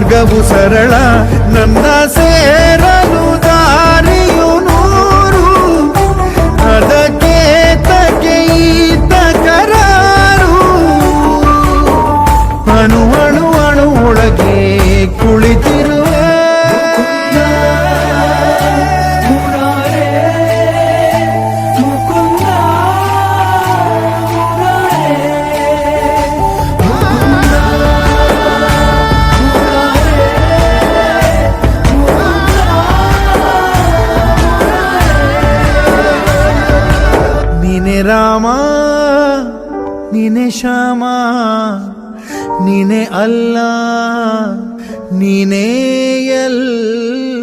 ಮಾರ್ಗವು ಸರಳ ನನ್ನ ರಾಮ ನೀನೆ ಶ್ಯಾಮ ನೀನೆ ಅಲ್ಲ ನೀನೇ ಎಲ್ಲ